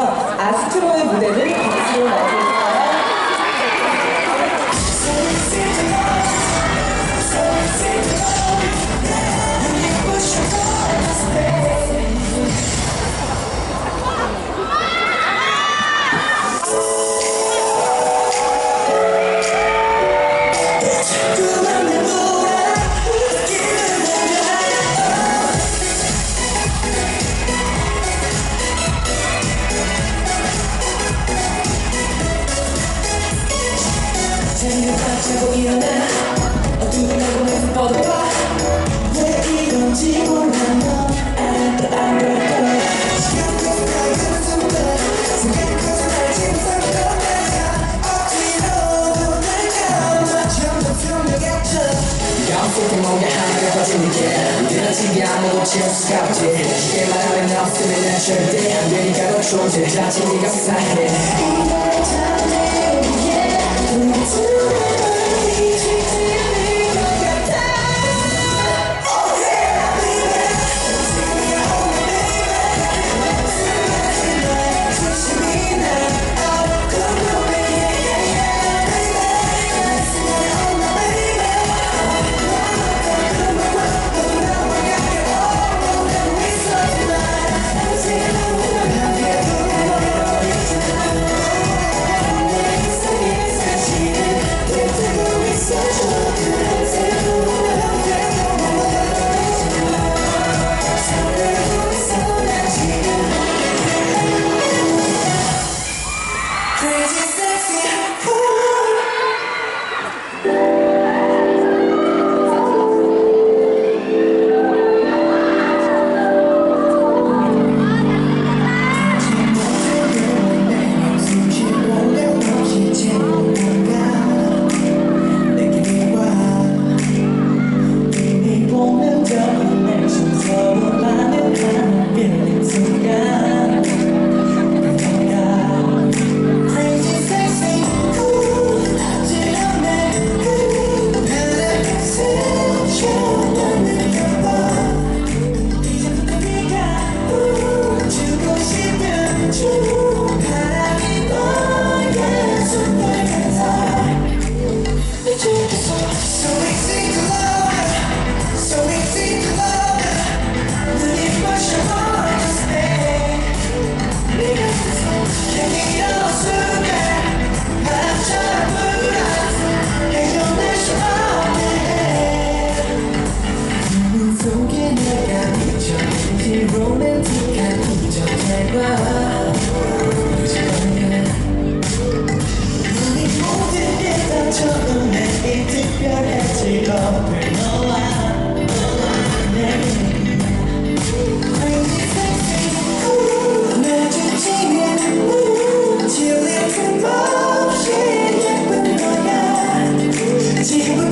아스트로의 무대를 박수로 Just out to it. In my mind, I'm feeling that you're there. I'm ready to go, short to touch it, you got sight. Yeah, yeah, yeah.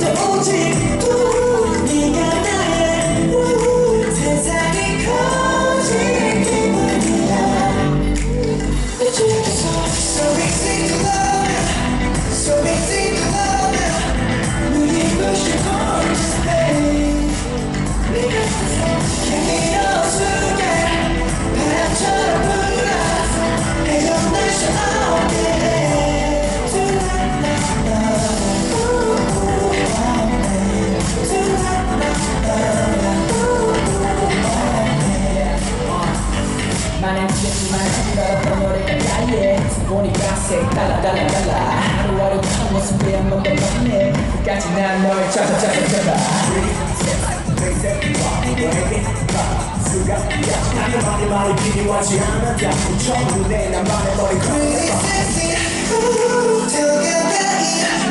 돼. 보니까 색달라달라달라. 하루하루 한 모습에 한 번만 봤네. 끝까지 난널 찾아 찾아 찾아. 나의 말이 말이 필요하지 않아 자꾸 처음 내 나만의 머리 This is it, ooh, together